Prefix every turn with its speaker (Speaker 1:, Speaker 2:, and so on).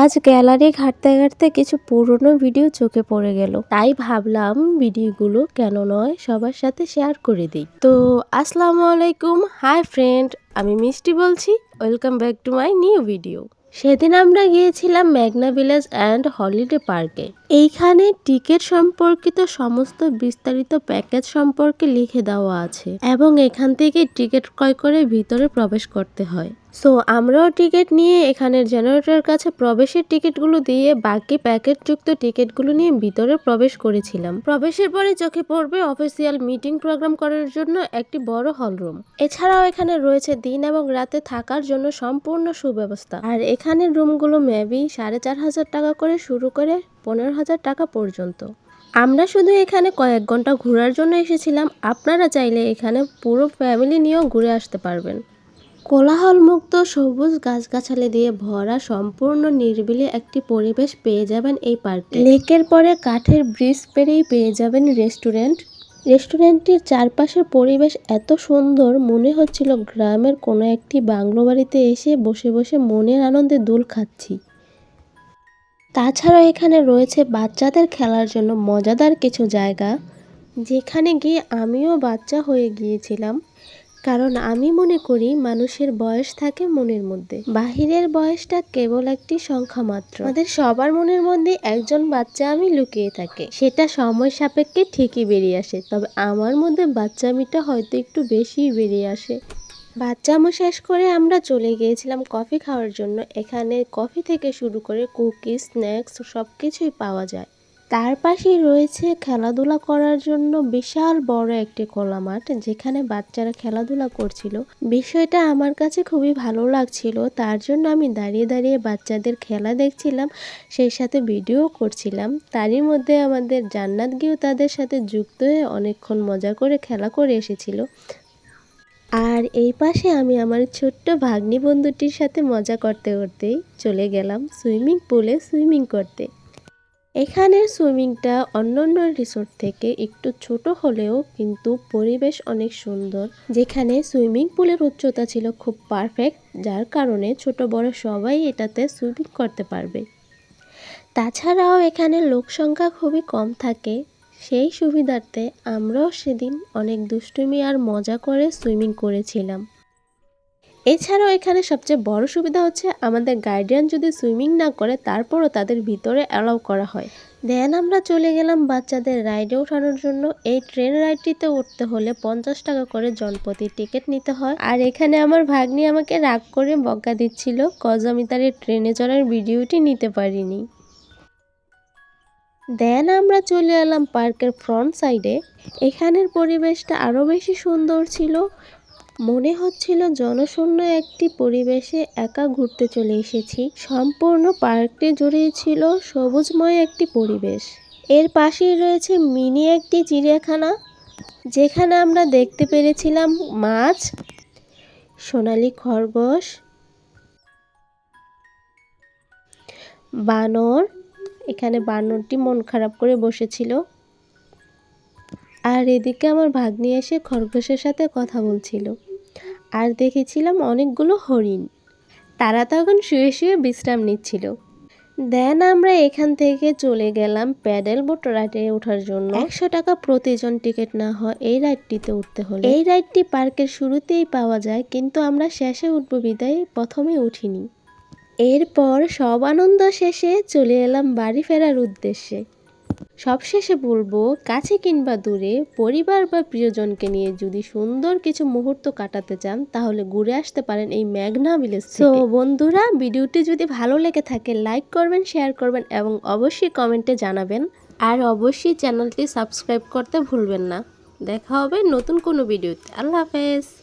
Speaker 1: আজ গ্যালারি ঘাটতে ঘাটতে কিছু পুরনো ভিডিও চোখে পড়ে গেল। তাই ভাবলাম ভিডিওগুলো কেন নয় সবার সাথে শেয়ার করে দিই। তো আসসালামু আলাইকুম হাই ফ্রেন্ড আমি মিষ্টি বলছি welcome back to my new video সেদিন আমরা গিয়েছিলাম ম্যাগনা ভিলেজ অ্যান্ড হলিডে পার্কে এইখানে টিকিট সম্পর্কিত সমস্ত বিস্তারিত প্যাকেজ সম্পর্কে লিখে দেওয়া আছে এবং এখান থেকে টিকিট ক্রয় করে ভিতরে প্রবেশ করতে হয়। সো আমরাও টিকিট নিয়ে এখানের জেনারেটরের কাছে প্রবেশের টিকিটগুলো দিয়ে বাকি প্যাকেটযুক্ত টিকিটগুলো নিয়ে ভিতরে প্রবেশ করেছিলাম। প্রবেশের পরে চোখে পড়বে অফিসিয়াল মিটিং প্রোগ্রাম করার জন্য একটি বড় হল রুম এছাড়াও এখানে রয়েছে দিন এবং রাতে থাকার জন্য সম্পূর্ণ সুব্যবস্থা। আর এখানে রুমগুলো মেবি সাড়ে চার হাজার টাকা করে শুরু করে পনেরো হাজার টাকা পর্যন্ত। আমরা শুধু এখানে কয়েক ঘণ্টা ঘোরার জন্য এসেছিলাম। আপনারা চাইলে এখানে পুরো ফ্যামিলি নিয়েও ঘুরে আসতে পারবেন। কোলাহলমুক্ত সবুজ গাছগাছালি দিয়ে ভরা সম্পূর্ণ নিরিবিলি একটি পরিবেশ পেয়ে যাবেন এই পার্কে। লেকের পরে কাঠের ব্রিজ পেরেই পেয়ে যাবেন রেস্টুরেন্ট। রেস্টুরেন্টটির চারপাশের পরিবেশ এত সুন্দর, মনে হচ্ছিল গ্রামের কোনো একটি বাংলো বাড়িতে এসে বসে বসে মনের আনন্দে দোল খাচ্ছি। তাছাড়াও এখানে রয়েছে বাচ্চাদের খেলার জন্য মজাদার কিছু জায়গা, যেখানে গিয়ে আমিও বাচ্চা হয়ে গিয়েছিলাম। কারণ আমি মনে করি মানুষের বয়স থাকে মনের মধ্যে। বাহিরের বয়সটা কেবল একটি সংখ্যা মাত্র। আমাদের সবার মনের মধ্যে একজন বাচ্চা আমি লুকিয়ে থাকে। সেটা সময় সাপেক্ষে ঠিকই বেরিয়ে আসে, তবে আমার মধ্যে বাচ্চামিটা হয়তো একটু বেশিই বেরিয়ে আসে। বাচ্চামো শেষ করে আমরা চলে গিয়েছিলাম কফি খাওয়ার জন্য। এখানে কফি থেকে শুরু করে কুকি স্ন্যাক্স সব কিছুই পাওয়া যায়। তার পাশেই রয়েছে খেলাধুলা করার জন্য বিশাল বড় একটি খোলা মাঠ যেখানে বাচ্চারা খেলাধুলা করছিল। বিষয়টা আমার কাছে খুবই ভালো লাগছিল, তার জন্য আমি দাঁড়িয়ে দাঁড়িয়ে বাচ্চাদের খেলা দেখছিলাম, সেই সাথে ভিডিও করছিলাম। তারই মধ্যে আমাদের জান্নাত গিয়েও তাদের সাথে যুক্ত হয়ে অনেকক্ষণ মজা করে খেলা করে এসেছিল। আর এই পাশে আমি আমার ছোট্ট ভাগ্নি বন্ধুটির সাথে মজা করতে করতেই চলে গেলাম সুইমিং পুলে সুইমিং করতে। এখানের সুইমিংটা অন্যান্য রিসোর্ট থেকে একটু ছোট হলেও কিন্তু পরিবেশ অনেক সুন্দর। যেখানে সুইমিং পুলের উচ্চতা ছিল খুব পারফেক্ট, যার কারণে ছোট বড় সবাই এটাতে সুইমিং করতে পারবে। তাছাড়াও এখানে লোক সংখ্যা খুবই কম থাকে। সেই সুবিধার্থে আমরাও সেদিন অনেক দুষ্টুমি আর মজা করে সুইমিং করেছিলাম। এছাড়াও এখানে সবচেয়ে বড় সুবিধা হচ্ছে আমাদের গার্ডিয়ান যদি সুইমিং না করে, তারপরও তাদের ভিতরে অ্যালাউ করা হয়। দেন আমরা চলে গেলাম বাচ্চাদের রাইডে ওঠানোর জন্য। এই ট্রেন রাইডটিতে উঠতে হলে পঞ্চাশ টাকা করে জনপ্রতি টিকিট নিতে হয়। আর এখানে আমার ভাগ্নি আমাকে রাগ করে বকা দিচ্ছিল, কজ আমি তার ট্রেনে চড়ার ভিডিওটি নিতে পারিনি। দেন আমরা চলে এলাম পার্কের ফ্রন্ট সাইডে এখানের পরিবেশটা আরও বেশি সুন্দর ছিল। মনে হচ্ছিল জনশূন্য একটি পরিবেশে একা ঘুরতে চলে এসেছি। সম্পূর্ণ পার্কটি জুড়ে ছিল সবুজময় একটি পরিবেশ। এর পাশেই রয়েছে মিনি একটি চিড়িয়াখানা, যেখানে আমরা দেখতে পেরেছিলাম মাছ, সোনালি খরগোশ, বানর, এখানে বানরটি মন খারাপ করে বসেছিল। আর এদিকে আমার ভাগ্নি এসে খরগোশের সাথে কথা বলছিল। আর দেখেছিলাম অনেকগুলো হরিণ। তারা তখন শুয়ে শুয়ে বিশ্রাম নিচ্ছিল। দেন আমরা এখান থেকে চলে গেলাম প্যাডেল বোট রাইডে ওঠার জন্য। একশো টাকা প্রতিজন টিকিট না হয় এই রাইডটিতে উঠতে হলে। এই রাইডটি পার্কের শুরুতেই পাওয়া যায়, কিন্তু আমরা শেষে উঠবো বিদায়, প্রথমে উঠিনি। এরপর সব আনন্দ শেষে চলে এলাম বাড়ি ফেরার উদ্দেশ্যে। সবশেষে বলব কাছে কিংবা দূরে পরিবার বা প্রিয়জনকে নিয়ে যদি সুন্দর কিছু মুহূর্ত কাটাতে চান তাহলে ঘুরে আসতে পারেন এই মেঘনা ভিলেজ তো বন্ধুরা ভিডিওটি যদি ভালো লেগে থাকে লাইক করবেন শেয়ার করবেন এবং অবশ্যই কমেন্টে জানাবেন। আর অবশ্যই চ্যানেলটি সাবস্ক্রাইব করতে ভুলবেন না। দেখা হবে নতুন কোনো ভিডিওতে। আল্লাহ হাফেজ।